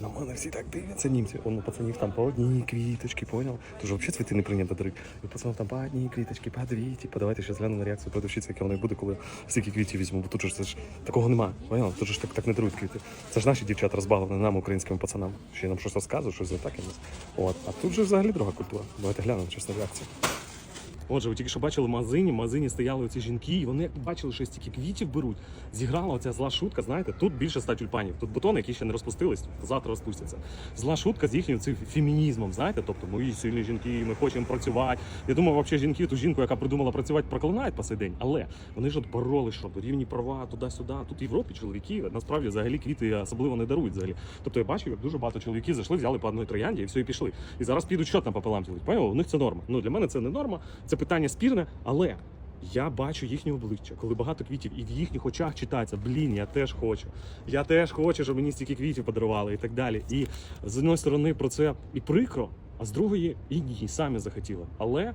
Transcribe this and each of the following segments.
На мене всі так дивляться німці. Он у пацанів там по одній квіточки, понял? Тут же взагалі цвіти не прийнято дарити. І у пацанів там по одній квіточки, по дві. Типу, давайте ще гляну на реакцію продавщиці, яка вона буде, коли стільки квітів візьму. Бо тут же це ж такого нема. Понял? Тут же ж так, так не дарують квіти. Це ж наші дівчата розбавлені нам, українським пацанам. Ще нам щось розказують, щось не так якось. От. А тут же взагалі друга культура. Давайте глянемо чесно реакцію. Отже, ви тільки що бачили в магазині, в магазині стояли оці жінки, і вони бачили, що стільки квітів беруть. Зіграла оця зла шутка, знаєте, тут більше ста тюльпанів. Тут бутони, які ще не розпустились, завтра розпустяться. Зла шутка з їхнім цим фемінізмом, знаєте, тобто мої сильні жінки, ми хочемо працювати. Я думаю, взагалі жінки, ту жінку, яка придумала працювати, проклинають по сей день. Але вони ж от бороли, що рівні права туди-сюди. Тут в Європі чоловіки насправді взагалі квіти особливо не дарують взагалі. Тобто я бачив, як дуже багато чоловіків зайшли, взяли по одній троянді і все, і пішли. І зараз підуть щот нам пополам ділить. У них це норма. Ну для мене це не норма, це питання спірне, але. Я бачу їхнє обличчя, коли багато квітів, і в їхніх очах читається, блін, я теж хочу. Я теж хочу, щоб мені стільки квітів подарували і так далі. І з однієї сторони про це і прикро, а з другої і ні, самі захотіли. Але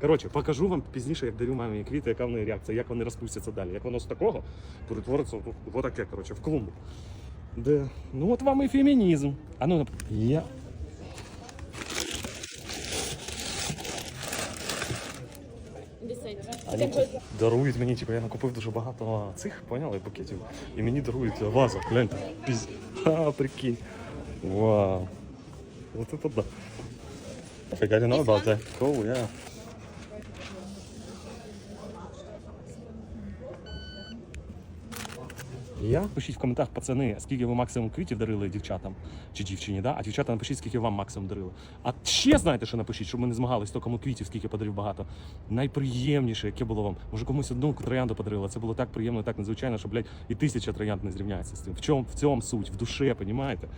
Коротше, покажу вам пізніше, як дарю мамі квіти, яка в неї реакція, як вони розпустяться далі. Як воно з такого перетвориться в в таке, коротше, в клумбу. Де? Ну от вам і фемінізм. А ну, я. Вони дарують мені, типу, я накупив дуже багато цих, поняли, букетів. І мені дарують вазу. Гляньте. Піз... Ха, прикинь. Вау. Вот это да. I know about that. Cool, yeah. Я пишіть в коментарях, пацани, скільки ви максимум квітів дарили дівчатам чи дівчині, да? а дівчата напишіть, скільки вам максимум дарили. А ще знаєте, що напишіть, щоб ми не змагались, то кому квітів, скільки подарив багато. Найприємніше, яке було вам. Може комусь одну троянду подарила. Це було так приємно, так надзвичайно, що, блядь, і тисяча троянд не зрівняється з цим. В чому в цьому суть? В душе, понімаєте?